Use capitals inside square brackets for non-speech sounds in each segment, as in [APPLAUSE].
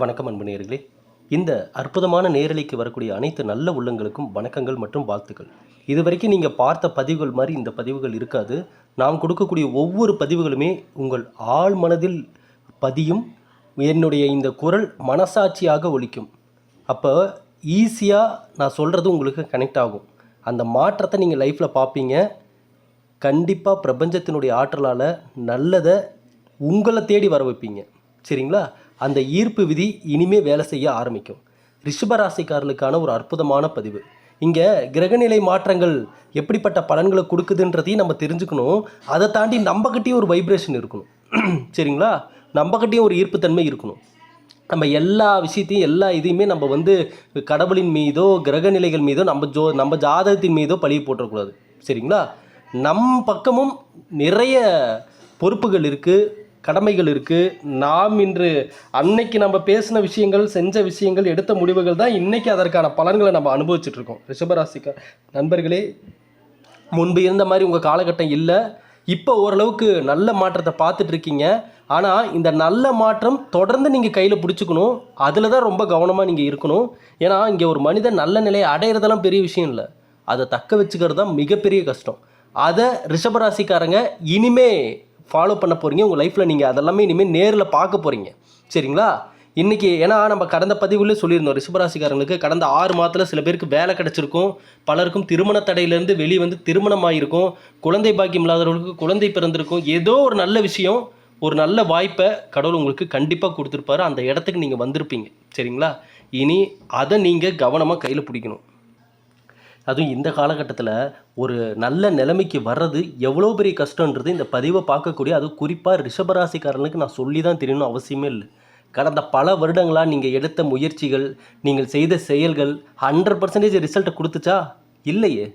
வணக்கம் அன்பு நேர்களே இந்த அற்புதமான நேரலைக்கு வரக்கூடிய அனைத்து நல்ல உள்ளங்களுக்கும் வணக்கங்கள் மற்றும் வாழ்த்துக்கள். இது வரைக்கும் நீங்கள் பார்த்த பதிவுகள் மாதிரி இந்த பதிவுகள் இருக்காது. நாம் கொடுக்கக்கூடிய ஒவ்வொரு பதிவுகளுமே உங்கள் ஆள் மனதில் பதியும் என்னுடைய இந்த குரல் மனசாட்சியாக ஒழிக்கும் அப்போ ஈஸியாக நான் சொல்கிறது உங்களுக்கு கனெக்ட் ஆகும். அந்த மாற்றத்தை நீங்கள் லைஃப்பில் பார்ப்பீங்க கண்டிப்பாக பிரபஞ்சத்தினுடைய ஆற்றலால் நல்லதை உங்களை தேடி வர வைப்பீங்க. சரிங்களா? அந்த ஈர்ப்பு விதி இனிமே வேலை செய்ய ஆரம்பிக்கும். ரிஷபராசிக்காரர்களுக்கான ஒரு அற்புதமான பதிவு. இங்கே கிரகநிலை மாற்றங்கள் எப்படிப்பட்ட பலன்களை கொடுக்குதுன்றதையும் நம்ம தெரிஞ்சுக்கணும். அதை தாண்டி நம்மக்கிட்டேயும் ஒரு வைப்ரேஷன் இருக்கணும். [CLEARS THROAT] சரிங்களா? நம்மக்கிட்டேயும் ஒரு ஈர்ப்புத்தன்மை இருக்கணும். நம்ம எல்லா விஷயத்தையும் எல்லா இதையுமே நம்ம வந்து கடவுளின் மீதோ கிரகநிலைகள் மீதோ நம்ம ஜோ நம்ம ஜாதகத்தின் மீதோ பழி போட்டுறக்கூடாது. சரிங்களா? நம் பக்கமும் நிறைய பொறுப்புகள் இருக்குது கடமைகள் இருக்குது நாம் இன்று அன்னைக்கு நம்ம பேசின விஷயங்கள் செஞ்ச விஷயங்கள் எடுத்த முடிவுகள் தான் இன்றைக்கி அதற்கான பலன்களை நம்ம அனுபவிச்சுட்ருக்கோம் ரிஷபராசிக்க நண்பர்களே முன்பு இருந்த மாதிரி உங்கள் காலகட்டம் இல்லை. இப்போ ஓரளவுக்கு நல்ல மாற்றத்தை பார்த்துட்ருக்கீங்க ஆனால் இந்த நல்ல மாற்றம் தொடர்ந்து நீங்கள் கையில் பிடிச்சிக்கணும். அதில் தான் ரொம்ப கவனமாக நீங்கள் இருக்கணும். ஏன்னா இங்கே ஒரு மனிதன் நல்ல நிலையை அடையிறதெல்லாம் பெரிய விஷயம் இல்லை. அதை தக்க வச்சுக்கிறது தான் மிகப்பெரிய கஷ்டம். அதை ரிஷபராசிக்காரங்க இனிமே ஃபாலோ பண்ண போகிறீங்க உங்கள் லைஃப்பில் நீங்கள் அதெல்லாமே இனிமேல் நேரில் பார்க்க போகிறீங்க சரிங்களா? இன்றைக்கி ஏன்னா நம்ம கடந்த பதிவுலேயே சொல்லியிருந்தோம். ரிஷபராசிக்காரங்களுக்கு கடந்த ஆறு மாதத்தில் சில பேருக்கு வேலை கிடச்சிருக்கும். பலருக்கும் திருமண தடையிலேருந்து வெளியே வந்து திருமணம் ஆகிருக்கும் குழந்தை பாக்கியம் இல்லாதவர்களுக்கு குழந்தை பிறந்திருக்கும். ஏதோ ஒரு நல்ல விஷயம் ஒரு நல்ல வாய்ப்பை கடவுள் உங்களுக்கு கண்டிப்பாக கொடுத்துருப்பாரு. அந்த இடத்துக்கு நீங்கள் வந்திருப்பீங்க. சரிங்களா? இனி அதை நீங்கள் கவனமாக கையில் பிடிக்கணும். அதுவும் இந்த காலகட்டத்தில் ஒரு நல்ல நிலைமைக்கு வர்றது எவ்வளோ பெரிய கஷ்டன்றது இந்த பதிவை பார்க்கக்கூடிய அது குறிப்பாக ரிஷபராசிக்காரனுக்கு நான் சொல்லி தான் தெரியணும் அவசியமே இல்லை. கடந்த பல வருடங்களாக நீங்கள் எடுத்த முயற்சிகள் நீங்கள் செய்த செயல்கள் ஹண்ட்ரட் பர்சன்டேஜ் ரிசல்ட்டை கொடுத்துச்சா? இல்லையே.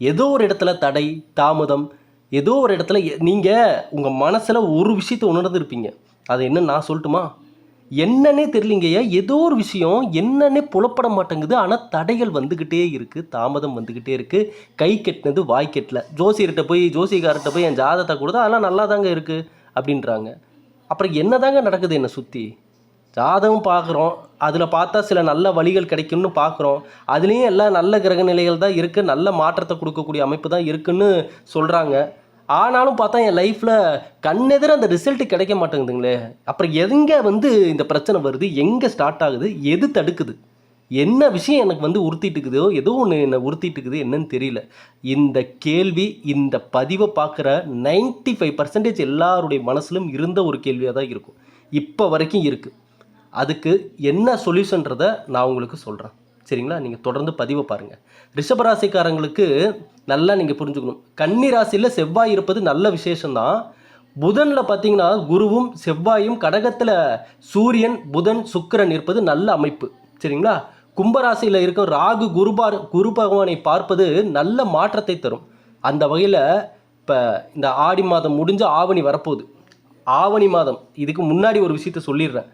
ஏதோ ஒரு இடத்துல தடை தாமதம் ஏதோ ஒரு இடத்துல நீங்கள் உங்கள் மனசில் ஒரு விஷயத்தை உணர்ந்துருப்பீங்க. அது என்ன நான் சொல்லட்டுமா? என்னன்னே தெரியலிங்கய்யா. ஏதோ ஒரு விஷயம் என்னன்னே புலப்பட மாட்டேங்குது. ஆனால் தடைகள் வந்துக்கிட்டே இருக்குது தாமதம் வந்துக்கிட்டே இருக்குது கை கெட்டினது வாய் கெட்டல. ஜோசியர்கிட்ட போய் ஜோசியக்காரர்கிட்ட போய் என் ஜாதகத்தை கொடுத்தா அதெல்லாம் நல்லா தாங்க இருக்குது அப்படின்றாங்க. அப்புறம் என்னதாங்க நடக்குது என்னை சுற்றி ஜாதகம் பார்க்குறோம் அதில் பார்த்தா சில நல்ல வழிகள் கிடைக்கும்னு பார்க்குறோம் அதுலேயும் எல்லாம் நல்ல கிரக நிலைகள் தான் இருக்குது நல்ல மாற்றத்தை கொடுக்கக்கூடிய அமைப்பு தான் இருக்குன்னு சொல்கிறாங்க ஆனாலும் பார்த்தா என் லைஃப்பில் கண்ணெதிர அந்த ரிசல்ட் கிடைக்க மாட்டேங்குதுங்களே. அப்புறம் எங்கே வந்து இந்த பிரச்சனை வருது? எங்கே ஸ்டார்ட் ஆகுது? எது தடுக்குது? என்ன விஷயம் எனக்கு வந்து உறுத்திட்டு இருக்குதோ ஏதோ ஒன்று என்னை உறுத்திட்டு இருக்குது என்னன்னு தெரியல. இந்த கேள்வி இந்த பதிவை பார்க்குற 95% ஃபைவ் பர்சன்டேஜ் எல்லாருடைய மனசிலும் இருந்த ஒரு கேள்வியாக தான் இருக்கும். இப்போ வரைக்கும் இருக்குது அதுக்கு என்ன சொல்யூஷன்றதை நான் உங்களுக்கு சொல்கிறேன் சரிங்களா? நீங்கள் தொடர்ந்து பதிவை பாருங்கள் ரிஷபராசிக்காரங்களுக்கு நல்லா நீங்கள் புரிஞ்சுக்கணும். கன்னி ராசியில் செவ்வாய் இருப்பது நல்ல விசேஷம்தான். புதனில் பார்த்தீங்கன்னா குருவும் செவ்வாயும் கடகத்தில் சூரியன் புதன் சுக்கிரன் இருப்பது நல்ல அமைப்பு. சரிங்களா? கும்பராசியில் இருக்கும் ராகு குருபார் குரு பகவானை பார்ப்பது நல்ல மாற்றத்தை தரும். அந்த வகையில் இப்போ இந்த ஆடி மாதம் முடிஞ்சு ஆவணி வரப்போகுது. ஆவணி மாதம் இதுக்கு முன்னாடி ஒரு விஷயத்த சொல்லிடுறேன்.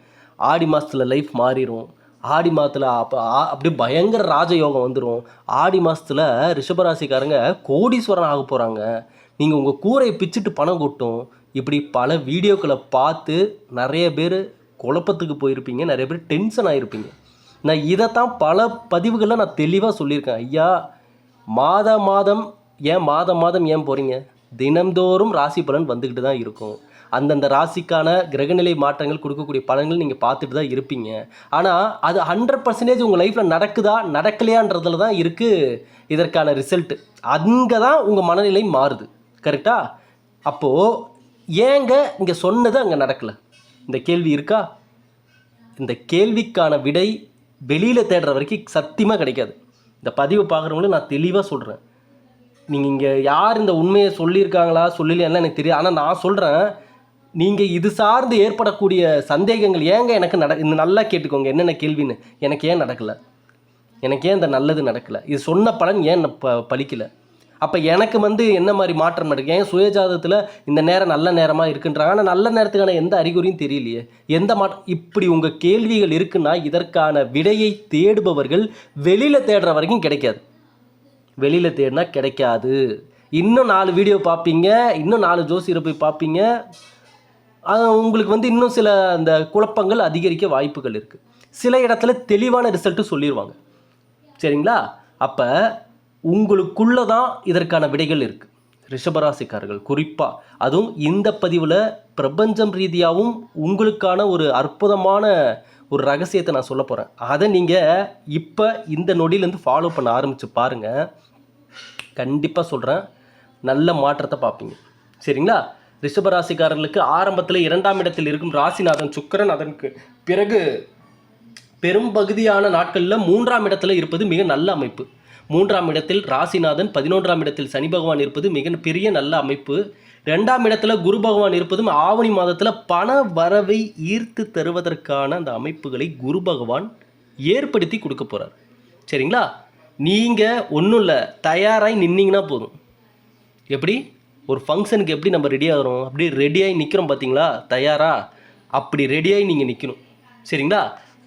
ஆடி மாதத்தில் லைஃப் மாறிடும் ஆடி மாதத்தில் அப்போ அப்படியே பயங்கர ராஜயோகம் வந்துடும் ஆடி மாதத்தில் ரிஷபராசிக்காரங்க கோடீஸ்வரன் ஆக போகிறாங்க நீங்கள் உங்கள் கூரையை பிச்சுட்டு பணம் கொட்டும். இப்படி பல வீடியோக்களை பார்த்து நிறைய பேர் குழப்பத்துக்கு போயிருப்பீங்க. நிறைய பேர் டென்ஷன் ஆகிருப்பீங்க நான் இதைத்தான் பல பதிவுகளில் நான் தெளிவாக சொல்லியிருக்கேன். ஐயா மாத மாதம் ஏன் மாதம் மாதம் ஏன் போகிறீங்க தினந்தோறும் ராசி பலன் வந்துக்கிட்டு தான் இருக்கும். அந்தந்த ராசிக்கான கிரகநிலை மாற்றங்கள் கொடுக்கக்கூடிய பலன்கள் நீங்கள் பார்த்துட்டு தான் இருப்பீங்க. ஆனால் அது ஹண்ட்ரட் பர்சன்டேஜ் உங்கள் லைஃப்பில் நடக்குதா நடக்கலையான்றதுல தான் இருக்குது இதற்கான ரிசல்ட்டு அங்கே தான் உங்கள் மனநிலை மாறுது. கரெக்டாக அப்போது ஏங்க இங்கே சொன்னது அங்கே நடக்கலை? இந்த கேள்வி இருக்கா? இந்த கேள்விக்கான விடை வெளியில் தேடுற வரைக்கும் சத்தியமாக கிடைக்காது. இந்த பதிவை பார்க்குறவங்களும் நான் தெளிவாக சொல்கிறேன் நீங்கள் இங்கே யார் இந்த உண்மையை சொல்லியிருக்காங்களா சொல்லலையான்னு எனக்கு தெரியாது. ஆனால் நான் சொல்கிறேன் நீங்கள் இது சார்ந்து ஏற்படக்கூடிய சந்தேகங்கள் ஏங்க எனக்கு நட இந்த நல்லா கேட்டுக்கோங்க என்னென்ன கேள்வின்னு. எனக்கு ஏன் நடக்கலை? எனக்கு ஏன் இந்த நல்லது நடக்கலை? இது சொன்ன பலன் ஏன் ப பலிக்கலை? அப்போ எனக்கு வந்து என்ன மாதிரி மாற்றம் நடக்கு? ஏன் சுயஜாதத்தில் இந்த நேரம் நல்ல நேரமாக இருக்குன்றாங்க ஆனால் நல்ல நேரத்துக்கான எந்த அறிகுறியும் தெரியலையே. எந்த மாற்றம் இப்படி உங்கள் கேள்விகள் இருக்குன்னா இதற்கான விடையை தேடுபவர்கள் வெளியில் தேடுற வரைக்கும் கிடைக்காது. வெளியில் தேடினா கிடைக்காது. இன்னும் நாலு வீடியோ பார்ப்பீங்க இன்னும் நாலு ஜோசியரை போய் பார்ப்பீங்க உங்களுக்கு வந்து இன்னும் சில அந்த குழப்பங்கள் அதிகரிக்க வாய்ப்புகள் இருக்குது சில இடத்துல தெளிவான ரிசல்ட்டு சொல்லிடுவாங்க சரிங்களா? அப்போ உங்களுக்குள்ள தான் இதற்கான விடைகள் இருக்குது ரிஷபராசிக்காரர்கள் குறிப்பாக அதுவும் இந்த பதிவில் பிரபஞ்சம் ரீதியாகவும் உங்களுக்கான ஒரு அற்புதமான ஒரு ரகசியத்தை நான் சொல்ல போகிறேன் அதை நீங்கள் இப்போ இந்த நொடியிலேருந்து ஃபாலோ பண்ண ஆரம்பித்து பாருங்கள் கண்டிப்பாக சொல்கிறேன் நல்ல மாற்றத்தை பார்ப்பீங்க. சரிங்களா? ரிஷபராசிக்காரர்களுக்கு ஆரம்பத்தில் இரண்டாம் இடத்தில் இருக்கும் ராசிநாதன் சுக்கரன் அதற்கு பிறகு பெரும்பகுதியான நாட்களில் மூன்றாம் இடத்துல இருப்பது மிக நல்ல அமைப்பு. மூன்றாம் இடத்தில் ராசிநாதன் பதினொன்றாம் இடத்தில் சனி பகவான் இருப்பது மிக பெரிய நல்ல அமைப்பு. ரெண்டாம் இடத்துல குரு பகவான் இருப்பதும் ஆவணி மாதத்தில் பண வரவை ஈர்த்து தருவதற்கான அந்த அமைப்புகளை குரு பகவான் ஏற்படுத்தி கொடுக்க போகிறார் சரிங்களா? நீங்கள் ஒன்றும் இல்லை தயாராகி நின்னீங்கன்னா போதும். எப்படி? ஒரு ஃபங்க்ஷனுக்கு எப்படி நம்ம ரெடி ஆகிறோம்? அப்படி ரெடியாகி நிற்கிறோம் பார்த்தீங்களா தயாரா? அப்படி ரெடியாகி நீங்கள் நிற்கணும் சரிங்களா?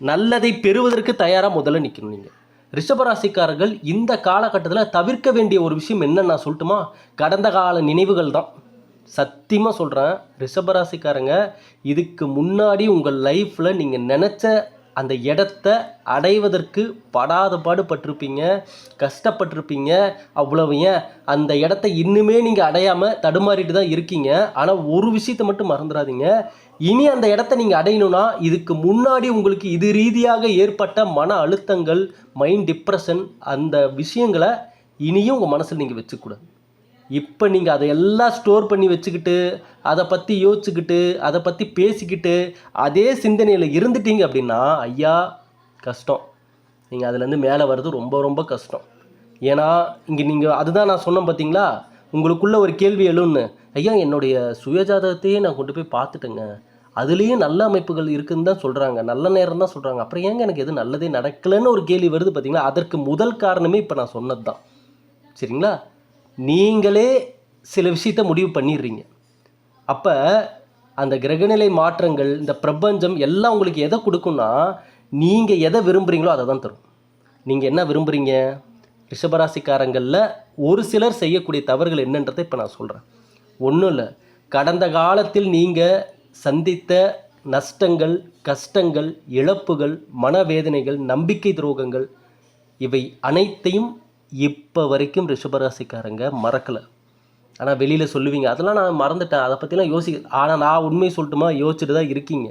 நல்லதை பெறுவதற்கு தயாராக முதல்ல நிற்கணும் நீங்கள் ரிஷபராசிக்காரர்கள் இந்த காலகட்டத்தில் தவிர்க்க வேண்டிய ஒரு விஷயம் என்னன்னு நான் சொல்லட்டுமா? கடந்த கால நினைவுகள் தான். சத்தியமாக சொல்கிறேன் ரிஷபராசிக்காரங்க இதுக்கு முன்னாடி உங்கள் லைஃப்பில் நீங்கள் நினச்ச அந்த இடத்த அடைவதற்கு படாத பாடுபட்டிருப்பீங்க கஷ்டப்பட்டிருப்பீங்க அவ்வளவு ஏன்? அந்த இடத்த இன்னுமே நீங்கள் அடையாமல் தடுமாறிட்டு தான் இருக்கீங்க. ஆனால் ஒரு விஷயத்தை மட்டும் மறந்துடாதீங்க. இனி அந்த இடத்த நீங்கள் அடையணும்னா இதுக்கு முன்னாடி உங்களுக்கு இது ரீதியாக ஏற்பட்ட மன அழுத்தங்கள் மைண்ட் டிப்ரெஷன் அந்த விஷயங்களை இனியும் உங்கள் மனசில் நீங்கள் வச்சுக்கூடாது. இப்போ நீங்கள் அதை எல்லாம் ஸ்டோர் பண்ணி வச்சுக்கிட்டு அதை பற்றி யோசிச்சுக்கிட்டு அதை பற்றி பேசிக்கிட்டு அதே சிந்தனையில் இருந்துட்டீங்க அப்படின்னா ஐயா கஷ்டம். நீங்கள் அதுலேருந்து மேலே வர்றது ரொம்ப ரொம்ப கஷ்டம். ஏன்னா இங்கே நீங்கள் அதுதான் நான் சொன்னேன் பார்த்தீங்களா? உங்களுக்குள்ளே ஒரு கேள்வி எழுன்னு ஐயா என்னுடைய சுயஜாதகத்தையே நான் கொண்டு போய் பார்த்துட்டேங்க. அதுலேயும் நல்ல அமைப்புகள் இருக்குதுன்னு தான் சொல்கிறாங்க நல்ல நேரம் தான் சொல்கிறாங்க அப்புறம் ஏங்க எனக்கு எதுவும் நல்லதே நடக்கலைன்னு ஒரு கேள்வி வருது பார்த்தீங்களா? அதற்கு முதல் காரணமே இப்போ நான் சொன்னது தான் சரிங்களா? நீங்களே சில விஷயத்த முடிவு பண்ணிடுறீங்க. அப்போ அந்த கிரகநிலை மாற்றங்கள் இந்த பிரபஞ்சம் எல்லாம் உங்களுக்கு எதை கொடுக்கும்னா நீங்கள் எதை விரும்புகிறீங்களோ அதை தான் தரும். நீங்கள் என்ன விரும்புகிறீங்க ரிஷபராசிக்காரங்களில் ஒரு சிலர் செய்யக்கூடிய தவறுகள் என்னன்றதை இப்போ நான் சொல்கிறேன் ஒன்றும் இல்லை. கடந்த காலத்தில் நீங்கள் சந்தித்த நஷ்டங்கள் கஷ்டங்கள் இழப்புகள் மனவேதனைகள் நம்பிக்கை துரோகங்கள் இவை அனைத்தையும் இப்போ வரைக்கும் ரிஷபராசிக்காரங்க மறக்கலை. ஆனால் வெளியில் சொல்லுவீங்க. அதெல்லாம் நான் மறந்துட்டேன். அதை பற்றிலாம் யோசிக்க ஆனால் நான் உண்மையை சொல்லட்டுமா? யோசிச்சுட்டு தான் இருக்கீங்க.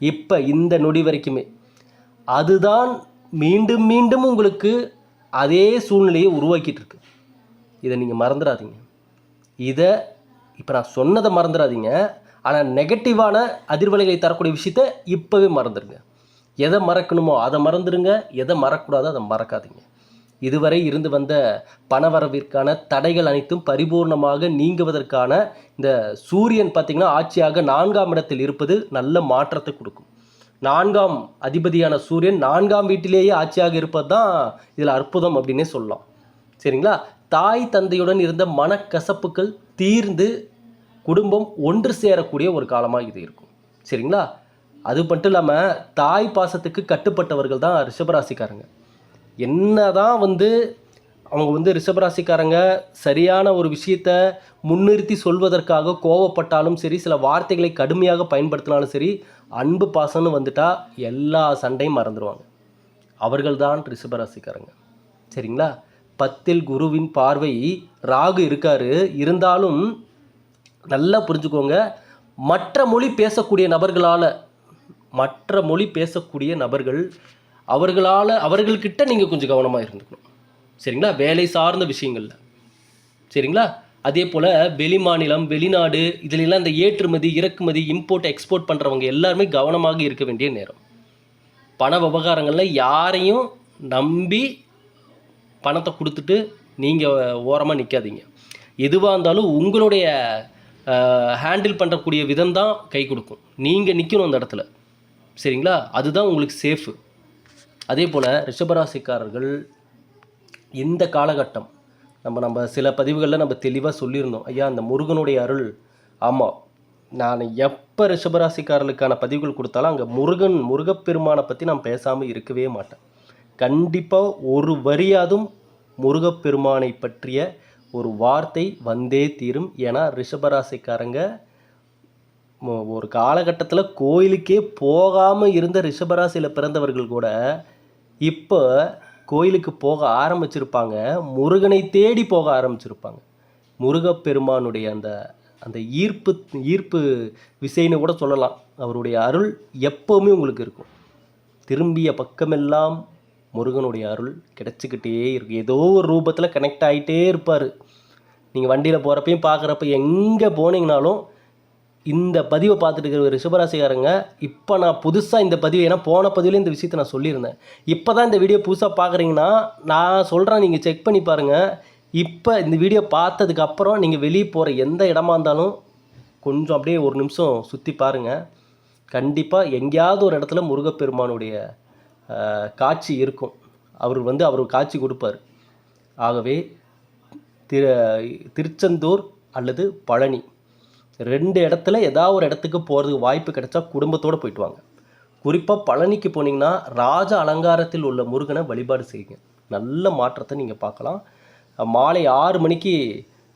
இப்போ இந்த நொடி வரைக்குமே. அதுதான் மீண்டும் மீண்டும் உங்களுக்கு அதே சூழ்நிலையை உருவாக்கிட்டு இருக்கு இதை நீங்கள் மறந்துடாதீங்க. இதை இப்போ நான் சொன்னதை மறந்துடாதீங்க. ஆனால் நெகட்டிவான அதிர்வலைகளை தரக்கூடிய விஷயத்த இப்போவே மறந்துடுங்க. எதை மறக்கணுமோ அதை மறந்துடுங்க. எதை மறக்கக்கூடாதோ அதை மறக்காதீங்க. இதுவரை இருந்து வந்த பணவரவிற்கான தடைகள் அனைத்தும் பரிபூர்ணமாக நீங்குவதற்கான இந்த சூரியன் பார்த்திங்கன்னா ஆட்சியாக நான்காம் இடத்தில் இருப்பது நல்ல மாற்றத்தை கொடுக்கும். நான்காம் அதிபதியான சூரியன் நான்காம் வீட்டிலேயே ஆட்சியாக இருப்பது தான் இதில் அற்புதம் அப்படின்னே சொல்லலாம். சரிங்களா? தாய் தந்தையுடன் இருந்த மனக்கசப்புகள் தீர்ந்து குடும்பம் ஒன்று சேரக்கூடிய ஒரு காலமாக இது இருக்கும். சரிங்களா? அது மட்டும் இல்லாமல் தாய் பாசத்துக்கு கட்டுப்பட்டவர்கள் தான் ரிஷபராசிக்காரங்க. என்ன தான் வந்து அவங்க வந்து ரிஷபராசிக்காரங்க சரியான ஒரு விஷயத்த முன்னிறுத்தி சொல்வதற்காக கோவப்பட்டாலும் சரி சில வார்த்தைகளை கடுமையாக பயன்படுத்தினாலும் சரி அன்பு பாசம்னு வந்துட்டால் எல்லா சண்டையும் மறந்துடுவாங்க அவர்கள்தான் ரிஷபராசிக்காரங்க சரிங்களா? பத்தில் குருவின் பார்வை ராகு இருக்காரு. இருந்தாலும் நல்லா புரிஞ்சுக்கோங்க மற்ற மொழி பேசக்கூடிய நபர்களால் மற்ற மொழி பேசக்கூடிய நபர்கள் அவர்களால் அவர்கள்கிட்ட நீங்கள் கொஞ்சம் கவனமாக இருந்துக்கணும். சரிங்களா? வேலை சார்ந்த விஷயங்களில். சரிங்களா? அதே போல் வெளி மாநிலம் வெளிநாடு இதிலெல்லாம் இந்த ஏற்றுமதி இறக்குமதி இம்போர்ட் எக்ஸ்போர்ட் பண்ணுறவங்க எல்லாருமே கவனமாக இருக்க வேண்டிய நேரம். பண விவகாரங்களில் யாரையும் நம்பி பணத்தை கொடுத்துட்டு நீங்கள் ஓரமாக நிற்காதீங்க எதுவாக இருந்தாலும் உங்களுடைய ஹேண்டில் பண்ணுறக்கூடிய விதம் தான் கை கொடுக்கும். நீங்கள் நிற்கணும் அந்த இடத்துல. சரிங்களா? அதுதான் உங்களுக்கு சேஃபு அதே போல் ரிஷபராசிக்காரர்கள் இந்த காலகட்டம் நம்ம நம்ம சில பதிவுகளில் நம்ம தெளிவாக சொல்லியிருந்தோம். ஐயா அந்த முருகனுடைய அருள் ஆமாம் நான் எப்போ ரிஷபராசிக்காரர்களுக்கான பதிவுகள் கொடுத்தாலும் அங்கே முருகன் முருகப்பெருமானை பற்றி நான் பேசாமல் இருக்கவே மாட்டேன். கண்டிப்பாக ஒரு வரியாதும் முருகப்பெருமானை பற்றிய ஒரு வார்த்தை வந்தே தீரும். ஏன்னா ரிஷபராசிக்காரங்க ஒரு காலகட்டத்தில் கோயிலுக்கே போகாமல் இருந்த ரிஷபராசியில் பிறந்தவர்கள் கூட இப்போ கோயிலுக்கு போக ஆரம்பிச்சிருப்பாங்க. முருகனை தேடி போக ஆரம்பிச்சிருப்பாங்க. முருகப்பெருமானுடைய அந்த அந்த ஈர்ப்பு ஈர்ப்பு விசைன்னு கூட சொல்லலாம். அவருடைய அருள் எப்போவுமே உங்களுக்கு இருக்கும். திரும்பிய பக்கமெல்லாம் முருகனுடைய அருள் கிடச்சிக்கிட்டே இருக்கும் ஏதோ ஒரு ரூபத்தில் கனெக்ட் ஆகிட்டே இருப்பார். நீங்கள் வண்டியில் போகிறப்பையும் பார்க்குறப்ப எங்கே போனீங்கனாலும் இந்த பதிவை பார்த்துட்டு இருக்கிற ரிஷபராசிக்காரங்க இப்போ நான் புதுசாக இந்த பதிவு ஏன்னா போன பதிவில் இந்த விஷயத்தை நான் சொல்லியிருந்தேன். இப்போ தான் இந்த வீடியோ புதுசாக பார்க்குறீங்கன்னா நான் சொல்கிறேன் நீங்கள் செக் பண்ணி பாருங்கள் இப்போ இந்த வீடியோ பார்த்ததுக்கு அப்புறம் நீங்கள் வெளியே போகிற எந்த இடமா இருந்தாலும் கொஞ்சம் அப்படியே ஒரு நிமிஷம் சுற்றி பாருங்கள் கண்டிப்பாக எங்கேயாவது ஒரு இடத்துல முருகப்பெருமானுடைய காட்சி இருக்கும். அவர் வந்து அவர் காட்சி கொடுப்பார். ஆகவே திரு திருச்செந்தூர் அல்லது பழனி. ரெண்டு இடத்துல ஏதாவது ஒரு இடத்துக்கு போகிறதுக்கு வாய்ப்பு கிடைச்சா குடும்பத்தோடு போயிட்டு வாங்க. குறிப்பாக பழனிக்கு போனீங்கன்னா ராஜ அலங்காரத்தில் உள்ள முருகனை வழிபாடு செய்யுங்க. நல்ல மாற்றத்தை நீங்கள் பார்க்கலாம். மாலை ஆறு மணிக்கு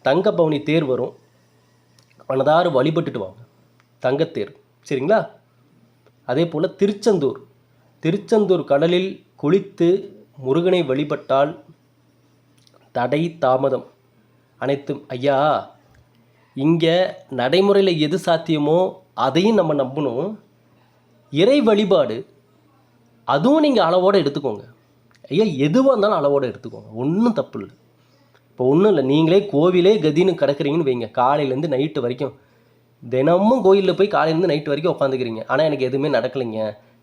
தங்க பவனி தேர் வரும். மனதாறு வழிபட்டுட்டு வாங்க. தங்கத்தேர் சரிங்களா? அதே போல் திருச்செந்தூர். திருச்செந்தூர் கடலில் குளித்து முருகனை வழிபட்டால் தடை தாமதம். அனைத்தும் ஐயா இங்கே நடைமுறையில் எது சாத்தியமோ அதையும் நம்ம நம்பணும். இறை வழிபாடு அதுவும் நீங்கள் அளவோடு எடுத்துக்கோங்க. ஐயா எதுவாக இருந்தாலும் அளவோடு எடுத்துக்கோங்க. ஒன்றும் தப்பு இல்லை இப்போ ஒன்றும் இல்லை நீங்களே கோவிலே கதின்னு கிடக்குறீங்கன்னு வைங்க. காலையிலேருந்து நைட்டு வரைக்கும். தினமும் கோயிலில் போய் காலையிலேருந்து நைட்டு வரைக்கும் உட்காந்துக்கிறீங்க. ஆனால் எனக்கு எதுவுமே நடக்கலைங்க.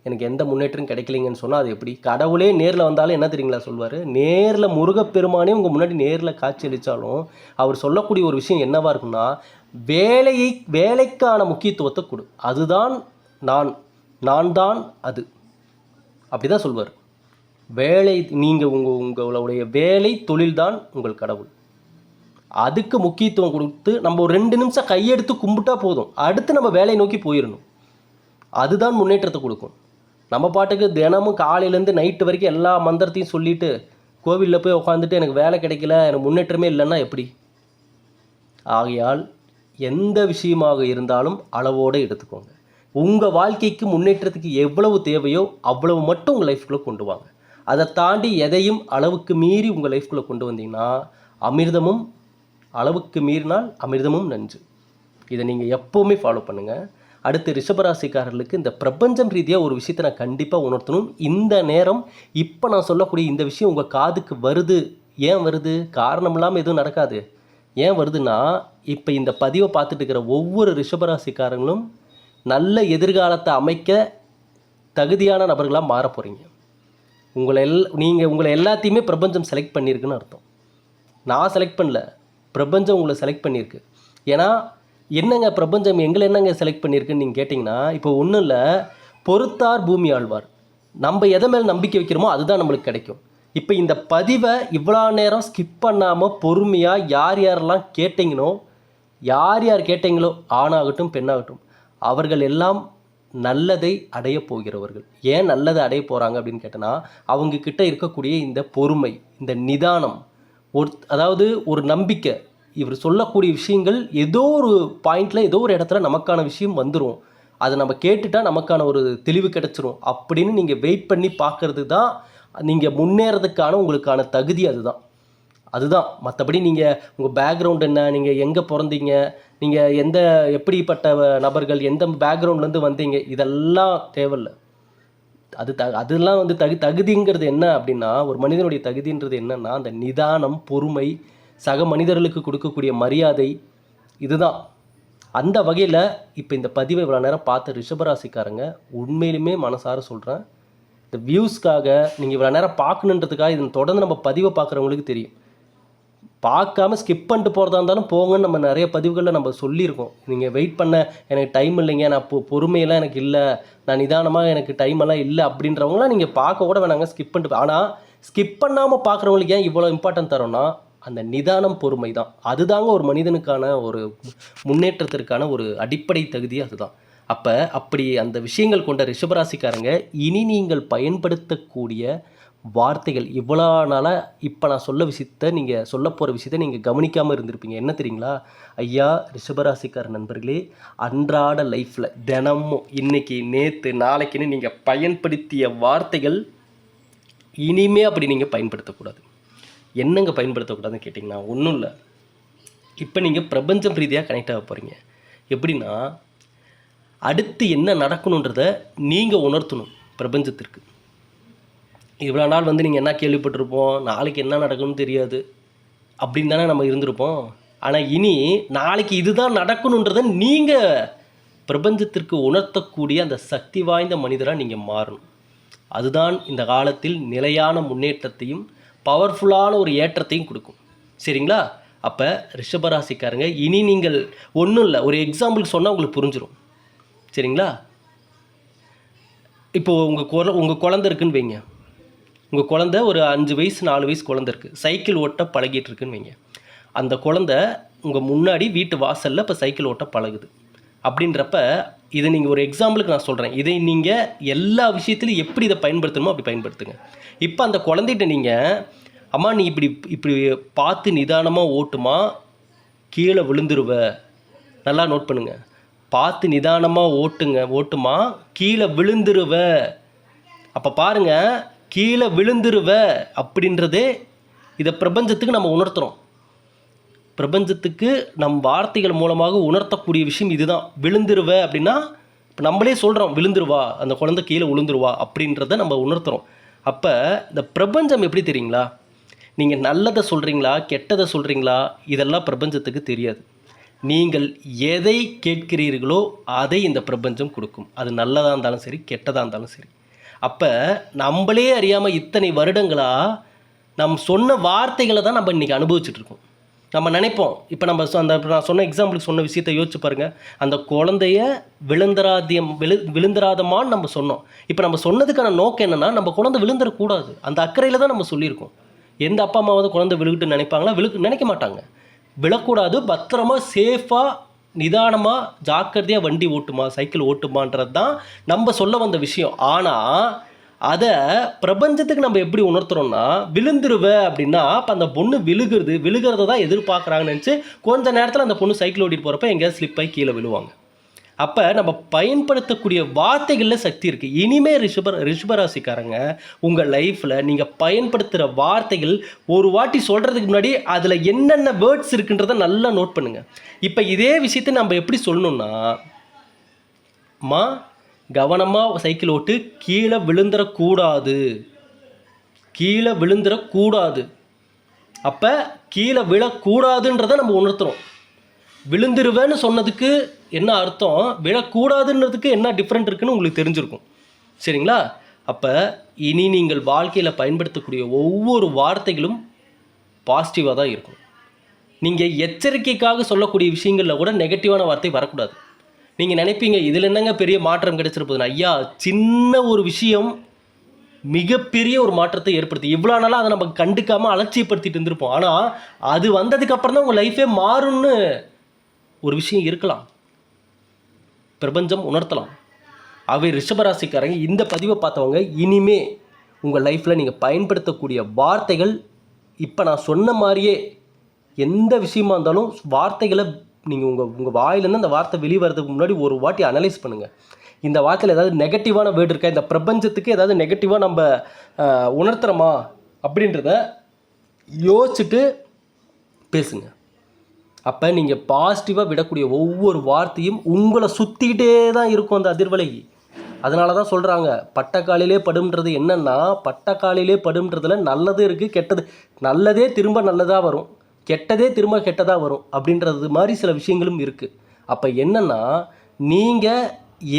எனக்கு எந்த முன்னேற்றம் கிடைக்கலைங்கன்னு சொன்னால் அது எப்படி? கடவுளே நேரில் வந்தாலும் என்ன தெரியுங்களா சொல்வார்? நேரில் முருகப்பெருமானே உங்கள் முன்னாடி நேரில் காட்சி அளித்தாலும் அவர் சொல்லக்கூடிய ஒரு விஷயம் என்னவாக இருக்குன்னா வேலையை வேலைக்கான முக்கியத்துவத்தை கொடு. அதுதான் நான் நான் தான் அது. அப்படி தான் சொல்வார். வேலை நீங்கள் உங்கள் உங்களுடைய வேலை தொழில்தான் உங்கள் கடவுள். அதுக்கு முக்கியத்துவம் கொடுத்து நம்ம ஒரு ரெண்டு நிமிஷம் கையெடுத்து கும்பிட்டா போதும். அடுத்து நம்ம வேலையை நோக்கி போயிடணும் அதுதான் முன்னேற்றத்தை கொடுக்கும். நம்ம பாட்டுக்கு தினமும் காலையிலேருந்து நைட்டு வரைக்கும் எல்லா மந்திரத்தையும் சொல்லிட்டு கோவிலில் போய் உட்காந்துட்டு எனக்கு வேலை கிடைக்கல எனக்கு முன்னேற்றமே இல்லைன்னா எப்படி? ஆகையால் எந்த விஷயமாக இருந்தாலும் அளவோடு எடுத்துக்கோங்க. உங்கள் வாழ்க்கைக்கு முன்னேற்றத்துக்கு எவ்வளவு தேவையோ அவ்வளவு மட்டும் உங்கள் லைஃப்குள்ளே கொண்டு வாங்க. அதை தாண்டி எதையும் அளவுக்கு மீறி உங்கள் லைஃப்குள்ளே கொண்டு வந்தீங்கன்னா அமிர்தமும் அளவுக்கு மீறினால் அமிர்தமும் நஞ்சு. இதை நீங்கள் எப்போவுமே ஃபாலோ பண்ணுங்கள் அடுத்து ரிஷபராசிக்காரர்களுக்கு இந்த பிரபஞ்சம் ரீதியாக ஒரு விஷயத்தை நான் கண்டிப்பாக உணர்த்தணும். இந்த நேரம் இப்போ நான் சொல்லக்கூடிய இந்த விஷயம் உங்கள் காதுக்கு வருது. ஏன் வருது? காரணம் இல்லாமல் எதுவும் நடக்காது. ஏன் வருதுன்னா இப்போ இந்த பதிவை பார்த்துட்டு இருக்கிற ஒவ்வொரு ரிஷபராசிக்காரங்களும் நல்ல எதிர்காலத்தை அமைக்க தகுதியான நபர்களாக மாற போகிறீங்க உங்களை எல் நீங்கள் உங்களை எல்லாத்தையுமே பிரபஞ்சம் செலக்ட் பண்ணியிருக்குன்னு அர்த்தம். நான் செலக்ட் பண்ணல. பிரபஞ்சம் உங்களை செலக்ட் பண்ணியிருக்கு. ஏன்னா என்னங்க பிரபஞ்சம்? எங்களை என்னங்க செலக்ட் பண்ணியிருக்குன்னு நீங்கள் கேட்டிங்கன்னா இப்போ ஒன்றும் இல்லை. பொறுத்தார் பூமி ஆழ்வார். நம்ம எதை மேலே நம்பிக்கை வைக்கிறோமோ அதுதான் நம்மளுக்கு கிடைக்கும். இப்போ இந்த பதிவை இவ்வளோ நேரம் ஸ்கிப் பண்ணாமல் பொறுமையாக யார் யாரெல்லாம் கேட்டிங்கனோ யார் யார் கேட்டீங்களோ ஆணாகட்டும் பெண்ணாகட்டும் அவர்கள் எல்லாம் நல்லதை அடைய போகிறவர்கள். ஏன் நல்லதை அடைய போகிறாங்க அப்படின்னு கேட்டனா அவங்க கிட்ட இருக்கக்கூடிய இந்த பொறுமை இந்த நிதானம் ஒரு அதாவது ஒரு நம்பிக்கை இவர் சொல்லக்கூடிய விஷயங்கள் ஏதோ ஒரு பாயிண்டில் ஏதோ ஒரு இடத்துல நமக்கான விஷயம் வந்துடும் அதை நம்ம கேட்டுட்டா நமக்கான ஒரு தெளிவு கிடச்சிரும். அப்படின்னு நீங்கள் வெயிட் பண்ணி பார்க்குறது தான் நீங்கள் முன்னேறதுக்கான உங்களுக்கான தகுதி அதுதான். அதுதான். மற்றபடி நீங்கள் உங்கள் பேக்ரவுண்ட் என்ன நீங்கள் எங்கே பிறந்தீங்க நீங்கள் எந்த எப்படிப்பட்ட நபர்கள் எந்த பேக்ரவுண்ட்லேருந்து வந்தீங்க இதெல்லாம் தேவையில்ல. அது த அதெல்லாம் வந்து தகு தகுதிங்கிறது என்ன அப்படின்னா ஒரு மனிதனுடைய தகுதின்றது என்னென்னா அந்த நிதானம் பொறுமை சக மனிதர்களுக்கு கொடுக்கக்கூடிய மரியாதை இதுதான். அந்த வகையில் இப்போ இந்த பதிவை இவ்வளோ நேரம் பார்த்த ரிஷபராசிக்காரங்க உண்மையிலுமே மனசார சொல்கிறேன் இந்த வியூஸ்க்காக நீங்கள் இவ்வளோ நேரம் பார்க்கணுன்றதுக்காக இதன் தொடர்ந்து நம்ம பதிவை பார்க்குறவங்களுக்கு தெரியும். பார்க்காம ஸ்கிப் பண்ணிட்டு போகிறதா இருந்தாலும் போங்கன்னு நம்ம நிறைய பதிவுகளில் நம்ம சொல்லியிருக்கோம். நீங்கள் வெயிட் பண்ண எனக்கு டைம் இல்லைங்க நான் பொ பொறுமையெல்லாம் எனக்கு இல்லை நான் நிதானமாக எனக்கு டைம் எல்லாம் இல்லை அப்படின்றவங்களாம் நீங்கள் பார்க்க கூட வேணாங்க ஸ்கிப் பண்ணிட்டு ஆனால் ஸ்கிப் பண்ணாமல் பார்க்குறவங்களுக்கு ஏன் இவ்வளோ இம்பார்ட்டன்ட் தரோம்னா அந்த நிதானம் பொறுமை தான் அதுதாங்க ஒரு மனிதனுக்கான ஒரு முன்னேற்றத்திற்கான ஒரு அடிப்படை தகுதி அதுதான். அப்போ அப்படி அந்த விஷயங்கள் கொண்ட ரிஷபராசிக்காரங்க இனி நீங்கள் பயன்படுத்தக்கூடிய வார்த்தைகள் இவ்வளோ நாளாக இப்போ நான் சொல்ல விஷயத்த நீங்கள் சொல்ல போகிற விஷயத்த நீங்கள் கவனிக்காமல் இருந்திருப்பீங்க. என்ன தெரியுங்களா? ஐயா ரிஷபராசிக்கார நண்பர்களே அன்றாட லைஃப்பில் தினமும் இன்றைக்கி நேற்று நாளைக்குன்னு நீங்கள் பயன்படுத்திய வார்த்தைகள் இனிமே அப்படி நீங்கள் பயன்படுத்தக்கூடாது. என்னங்க பயன்படுத்தக்கூடாதுன்னு கேட்டிங்கன்னா ஒன்றும் இல்லை. இப்போ நீங்கள் பிரபஞ்சம் ரீதியாக கனெக்ட் ஆக போகிறீங்க எப்படின்னா அடுத்து என்ன நடக்கணுன்றத நீங்கள் உணர்த்தணும் பிரபஞ்சத்திற்கு. இவ்வளோ நாள் வந்து நீங்கள் என்ன கேள்விப்பட்டிருப்போம் நாளைக்கு என்ன நடக்கும்னு தெரியாது. அப்படின்னு தானே நம்ம இருந்திருப்போம். ஆனால் இனி நாளைக்கு இதுதான் நடக்கணுன்றதை நீங்கள் பிரபஞ்சத்திற்கு உணர்த்தக்கூடிய அந்த சக்தி வாய்ந்த மனிதராக நீங்கள் மாறணும். அதுதான் இந்த காலத்தில் நிலையான முன்னேற்றத்தையும் பவர்ஃபுல்லான ஒரு ஏற்றத்தையும் கொடுக்கும். சரிங்களா? அப்போ ரிஷபராசிக்காரங்க இனி நீங்கள் ஒன்றும் இல்லை. ஒரு எக்ஸாம்பிளுக்கு சொன்னால் உங்களுக்கு புரிஞ்சிடும் சரிங்களா? இப்போது உங்கள் குழ உங்கள் குழந்த இருக்குன்னு வைங்க. உங்கள் குழந்த ஒரு அஞ்சு வயசு நாலு வயசு குழந்த இருக்குது சைக்கிள் ஓட்ட பழகிட்டு இருக்குன்னு வைங்க. அந்த குழந்த உங்கள் முன்னாடி வீட்டு வாசலில் இப்போ சைக்கிள் ஓட்ட பழகுது. அப்படின்றப்ப இதை நீங்கள் ஒரு எக்ஸாம்பிளுக்கு நான் சொல்கிறேன் இதை நீங்கள் எல்லா விஷயத்துலையும் எப்படி இதை பயன்படுத்தணுமோ அப்படி பயன்படுத்துங்க. இப்போ அந்த குழந்தைகிட்ட நீங்கள் அம்மா நீ இப்படி இப்படி பார்த்து நிதானமாக ஓட்டுமா? கீழே விழுந்துருவ. நல்லா நோட் பண்ணுங்க. பார்த்து நிதானமாக ஓட்டுங்க ஓட்டுமா? கீழே விழுந்துருவ. அப்போ பாருங்க கீழே விழுந்துருவ அப்படின்றதே இதை பிரபஞ்சத்துக்கு நம்ம உணர்த்துகிறோம் பிரபஞ்சத்துக்கு நம் வார்த்தைகள் மூலமாக உணர்த்தக்கூடிய விஷயம் இதுதான். விழுந்துருவ அப்படின்னா இப்போ நம்மளே சொல்கிறோம் விழுந்துருவா. அந்த குழந்தை கீழே விழுந்துருவா அப்படின்றத நம்ம உணர்த்துறோம். அப்போ இந்த பிரபஞ்சம் எப்படி தெரியுங்களா? நீங்கள் நல்லதை சொல்கிறீங்களா கெட்டதை சொல்கிறீங்களா இதெல்லாம் பிரபஞ்சத்துக்கு தெரியாது. நீங்கள் எதை கேட்கிறீர்களோ அதை இந்த பிரபஞ்சம் கொடுக்கும். அது நல்லதாக இருந்தாலும் சரி கெட்டதாக இருந்தாலும் சரி. அப்போ நம்மளே அறியாமல் இத்தனை வருடங்களாக நம் சொன்ன வார்த்தைகளை தான் நம்ம இன்றைக்கி அனுபவிச்சுட்ருக்கோம் நம்ம நினைப்போம். இப்போ நம்ம சொ- அந்த நான் சொன்ன எக்ஸாம்பிளுக்கு சொன்ன விஷயத்தை யோசிச்சு பாருங்கள் அந்த குழந்தைய விழுந்தராதியம் விழு விழுந்தராதமான்னு நம்ம சொன்னோம். இப்போ நம்ம சொன்னதுக்கான நோக்கம் என்னென்னா நம்ம குழந்தை விழுந்துடக்கூடாது. அந்த அக்கறையில் தான் நம்ம சொல்லியிருக்கோம். எந்த அப்பா அம்மாவது குழந்தை விழுகிட்டு நினைப்பாங்களா? விழு நினைக்க மாட்டாங்க. விழக்கூடாது பத்திரமா சேஃபாக நிதானமாக ஜாக்கிரதையாக வண்டி ஓட்டுமா சைக்கிள் ஓட்டுமான்றது தான் நம்ம சொல்ல வந்த விஷயம். ஆனால் அதை பிரபஞ்சத்துக்கு நம்ம எப்படி உணர்த்துறோம்னா விழுந்துருவ அப்படின்னா அப்போ அந்த பொண்ணு விழுகிறது விழுகிறத தான் எதிர்பார்க்குறாங்கன்னு நினச்சி கொஞ்ச நேரத்தில் அந்த பொண்ணு சைக்கிள் ஓட்டிட்டு போகிறப்ப எங்கேயாவது ஸ்லிப் ஆகி கீழே விழுவாங்க. அப்போ நம்ம பயன்படுத்தக்கூடிய வார்த்தைகளில் சக்தி இருக்குது இனிமே ரிஷப ரிஷபராசிக்காரங்க உங்கள் லைஃப்பில் நீங்கள் பயன்படுத்துகிற வார்த்தைகள் ஒரு வாட்டி சொல்கிறதுக்கு முன்னாடி அதில் என்னென்ன வேர்ட்ஸ் இருக்குன்றதை நல்லா நோட் பண்ணுங்கள் இப்போ இதே விஷயத்தை நம்ம எப்படி சொல்லணும்னா மா கவனமாக சைக்கிள் ஓட்டு கீழே விழுந்துடக்கூடாது கீழே விழுந்துடக்கூடாது அப்போ கீழே விழக்கூடாதுன்றதை நம்ம உணர்த்துறோம். விழுந்துருவேன்னு சொன்னதுக்கு என்ன அர்த்தம்? விழக்கூடாதுன்றதுக்கு என்ன டிஃப்ரெண்ட் இருக்குன்னு உங்களுக்கு தெரிஞ்சிருக்கும். சரிங்களா? அப்போ இனி நீங்கள் வாழ்க்கையில் பயன்படுத்தக்கூடிய ஒவ்வொரு வார்த்தைகளும் பாசிட்டிவாக தான் இருக்கும். நீங்கள் எச்சரிக்கைக்காக சொல்லக்கூடிய விஷயங்களில் கூட நெகட்டிவான வார்த்தை வரக்கூடாது. நீங்கள் நினைப்பீங்க இதில் என்னங்க பெரிய மாற்றம் கிடச்சிருப்பதுன்னா? ஐயா சின்ன ஒரு விஷயம் மிகப்பெரிய ஒரு மாற்றத்தை ஏற்படுத்தி இவ்வளோ நாளாக அதை நம்ம கண்டுக்காமல் அலட்சியப்படுத்திட்டு இருந்திருப்போம். ஆனால் அது வந்ததுக்கு அப்புறம் தான் உங்கள் லைஃபே மாறும்னு ஒரு விஷயம் இருக்கலாம். பிரபஞ்சம் உணர்த்தலாம். அவை ரிஷபராசிக்காரங்க இந்த பதிவை பார்த்தவங்க இனிமே உங்கள் லைஃப்பில் நீங்கள் பயன்படுத்தக்கூடிய வார்த்தைகள் இப்போ நான் சொன்ன மாதிரியே எந்த விஷயமா இருந்தாலும் வார்த்தைகளை நீங்கள் உங்கள் உங்கள் வாயிலேருந்து அந்த வார்த்தை வெளிவரதுக்கு முன்னாடி ஒரு வாட்டி அனலைஸ் பண்ணுங்கள் இந்த வார்த்தையில் ஏதாவது நெகட்டிவான வேர்டு இருக்கா? இந்த பிரபஞ்சத்துக்கு ஏதாவது நெகட்டிவாக நம்ம உணர்த்துறோமா? அப்படின்றத யோசிச்சுட்டு பேசுங்க. அப்போ நீங்கள் பாசிட்டிவாக விடக்கூடிய ஒவ்வொரு வார்த்தையும் உங்களை சுற்றிக்கிட்டே தான் இருக்கும் அந்த அதிர்வலை அதனால தான் சொல்கிறாங்க பட்டக்காலிலே படும்ன்றது என்னன்னா பட்டக்காலிலே படும்ன்றதுல நல்லது இருக்குது கெட்டது. நல்லதே திரும்ப நல்லதாக வரும். கெட்டதே திரும்ப கெட்டதாக வரும் அப்படின்றது மாதிரி சில விஷயங்களும் இருக்குது அப்போ என்னென்னா நீங்கள்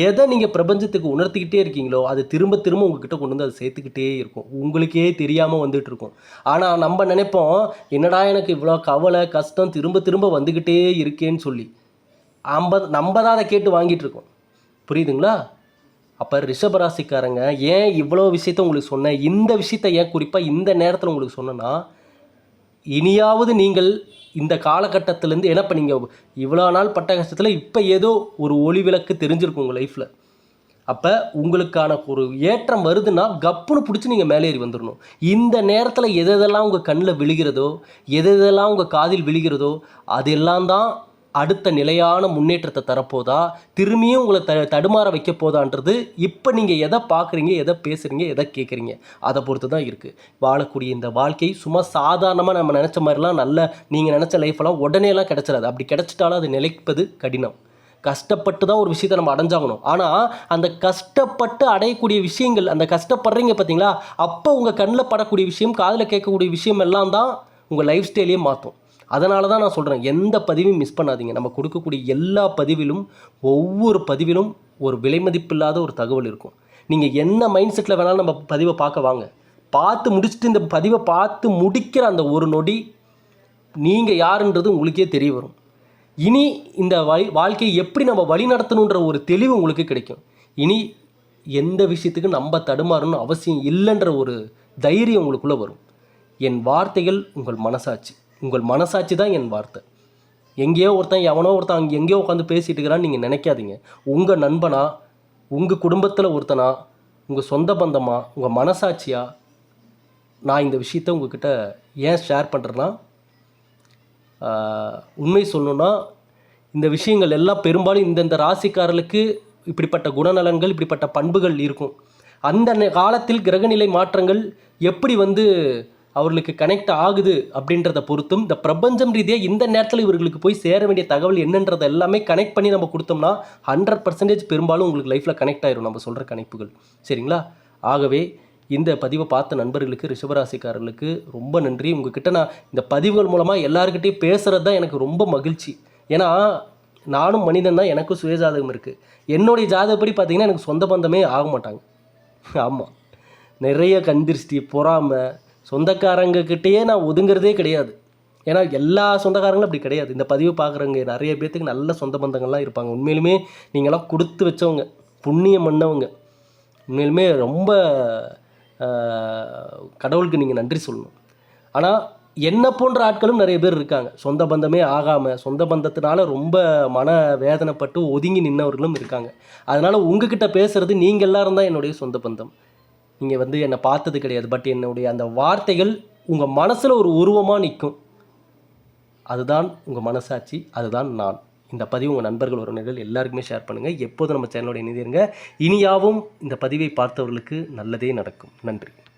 எதை நீங்கள் பிரபஞ்சத்துக்கு உணர்த்திக்கிட்டே இருக்கீங்களோ அது திரும்ப திரும்ப உங்ககிட்ட கொண்டு வந்து அதை சேர்த்துக்கிட்டே இருக்கும். உங்களுக்கே தெரியாமல் வந்துட்டு இருக்கும். ஆனால் நம்ம நினைப்போம் என்னடா எனக்கு இவ்வளோ கவலை கஷ்டம் திரும்ப திரும்ப வந்துக்கிட்டே இருக்கேன்னு சொல்லி. நம்ம நம்ம தான் அதை கேட்டு வாங்கிட்டு இருக்கோம். புரியுதுங்களா? அப்போ ரிஷபராசிக்காரங்க ஏன் இவ்வளோ விஷயத்த உங்களுக்கு சொன்னேன்? இந்த விஷயத்த ஏன் குறிப்பாக இந்த நேரத்தில் உங்களுக்கு சொன்னேன்னா இனியாவது நீங்கள் இந்த காலகட்டத்திலேருந்து என்ன பண்ணீங்க? நீங்கள் இவ்வளோ நாள் பட்ட கஷ்டத்தில் இப்போ ஏதோ ஒரு ஒளி விளக்கு தெரிஞ்சிருக்கும் உங்கள் லைஃப்பில் அப்போ உங்களுக்கான ஒரு ஏற்றம் வருதுன்னா கப்புன்னு பிடிச்சி நீங்கள் மேலே ஏறி வந்துடணும் இந்த நேரத்தில் எது எதெல்லாம் உங்கள் கண்ணில் விழுகிறதோ எதெல்லாம் உங்கள் காதில் விழுகிறதோ அதெல்லாம் தான் அடுத்த நிலையான முன்னேற்றத்தை தரப்போதா? திரும்பியும் உங்களை த தடுமாற வைக்க போதான்றது. இப்போ நீங்கள் எதை பார்க்குறீங்க எதை பேசுகிறீங்க எதை கேட்குறீங்க அதை பொறுத்து தான் இருக்குது வாழக்கூடிய இந்த வாழ்க்கை சும்மா சாதாரணமாக நம்ம நினச்ச மாதிரிலாம் நல்ல நீங்கள் நினச்ச லைஃப்பெல்லாம் உடனேலாம் கிடச்சிடாது. அப்படி கிடச்சிட்டாலும் அது நிலைப்பது கடினம். கஷ்டப்பட்டு தான் ஒரு விஷயத்தை நம்ம அடைஞ்சாகணும். ஆனால் அந்த கஷ்டப்பட்டு அடையக்கூடிய விஷயங்கள் அந்த கஷ்டப்படுறீங்க பார்த்தீங்களா அப்போ உங்கள் கண்ணில் படக்கூடிய விஷயம் காதில் கேட்கக்கூடிய விஷயம் எல்லாம் தான் உங்கள் லைஃப் ஸ்டைலையே மாற்றும் அதனால தான் நான் சொல்கிறேன் எந்த பதிவையும் மிஸ் பண்ணாதீங்க. நம்ம கொடுக்கக்கூடிய எல்லா பதிவிலும் ஒவ்வொரு பதிவிலும் ஒரு விலைமதிப்பில்லாத ஒரு தகவல் இருக்கும். நீங்கள் என்ன மைண்ட் செட்டில் வேணாலும் நம்ம பதிவை பார்க்க வாங்க. பார்த்து முடிச்சுட்டு இந்த பதிவை பார்த்து முடிக்கிற அந்த ஒரு நொடி நீங்கள் யாருன்றது உங்களுக்கே தெரிய வரும். இனி இந்த வழி வாழ்க்கையை எப்படி நம்ம வழி நடத்தணுன்ற ஒரு தெளிவு உங்களுக்கு கிடைக்கும். இனி எந்த விஷயத்துக்கு நம்ம தடுமாறணும்னு அவசியம் இல்லைன்ற ஒரு தைரியம் உங்களுக்குள்ளே வரும். என் வார்த்தைகள் உங்கள் மனசாட்சி. உங்கள் மனசாட்சி தான் என் வார்த்தை. எங்கேயோ ஒருத்தன் எவனோ ஒருத்தன் அங்கே எங்கேயோ உட்காந்து பேசிகிட்டு இருக்கிறான்னு நீங்கள் நினைக்காதீங்க. உங்கள் நண்பனா உங்கள் குடும்பத்தில் ஒருத்தனா உங்கள் சொந்த பந்தமா உங்கள் மனசாட்சியா? நான் இந்த விஷயத்த உங்ககிட்ட ஏன் ஷேர் பண்ணுறேன்னா உண்மை சொல்லணும்னா இந்த விஷயங்கள் எல்லாம் பெரும்பாலும் இந்தந்த ராசிக்காரர்களுக்கு இப்படிப்பட்ட குணநலன்கள் இப்படிப்பட்ட பண்புகள் இருக்கும். அந்த காலத்தில் கிரகநிலை மாற்றங்கள் எப்படி வந்து அவர்களுக்கு கனெக்ட் ஆகுது அப்படின்றத பொறுத்தும் இந்த பிரபஞ்சம் ரீதியாக இந்த நேரத்தில் இவர்களுக்கு போய் சேர வேண்டிய தகவல் என்னன்றதை எல்லாமே கனெக்ட் பண்ணி நம்ம கொடுத்தோம்னா ஹண்ட்ரட் பர்சன்டேஜ் பெரும்பாலும் உங்களுக்கு லைஃப்பில் கனெக்ட் ஆயிரும் நம்ம சொல்கிற கணிப்புகள். சரிங்களா? ஆகவே இந்த பதிவை பார்த்த நண்பர்களுக்கு ரிஷபராசிக்காரர்களுக்கு ரொம்ப நன்றி. உங்ககிட்ட நான் இந்த பதிவுகள் மூலமாக எல்லாருக்கிட்டையும் பேசுகிறது தான் எனக்கு ரொம்ப மகிழ்ச்சி. ஏன்னா நானும் மனிதன் தான் எனக்கும் சுயஜாதகம் இருக்குது என்னுடைய ஜாதகப்படி பார்த்தீங்கன்னா எனக்கு சொந்த பந்தமே ஆக மாட்டாங்க. ஆமாம் நிறைய கந்திருஷ்டி பொறாமை சொந்தக்காரங்கக்கிட்டேயே நான் ஒதுங்கிறதே கிடையாது. ஏன்னா எல்லா சொந்தக்காரங்களும் அப்படி கிடையாது. இந்த பதிவு பார்க்குறவங்க நிறைய பேர்த்துக்கு நல்ல சொந்த பந்தங்கள்லாம் இருப்பாங்க. உண்மையிலுமே நீங்களாம் கொடுத்து வச்சவங்க புண்ணியம் பண்ணவங்க உண்மையிலுமே ரொம்ப கடவுளுக்கு நீங்கள் நன்றி சொல்லணும். ஆனால் என்னை போன்ற ஆட்களும் நிறைய பேர் இருக்காங்க. சொந்த பந்தமே ஆகாமல் சொந்த பந்தத்தினால ரொம்ப மன வேதனைப்பட்டு ஒதுங்கி நின்னவர்களும் இருக்காங்க. அதனால் உங்ககிட்ட பேசுகிறது நீங்கள் எல்லாரும் தான் என்னுடைய சொந்த பந்தம். நீங்கள் வந்து என்னை பார்த்தது கிடையாது. பட் என்னுடைய அந்த வார்த்தைகள் உங்கள் மனசில் ஒரு உருவமாக நிற்கும். அதுதான் உங்கள் மனசாட்சி அதுதான் நான். இந்த பதிவு உங்கள் நண்பர்கள் உறவினர்கள் எல்லாருக்குமே ஷேர் பண்ணுங்கள் எப்போதும் நம்ம சேனலோட இணைந்திருங்க. இனியாவும் இந்த பதிவை பார்த்தவர்களுக்கு நல்லதே நடக்கும். நன்றி.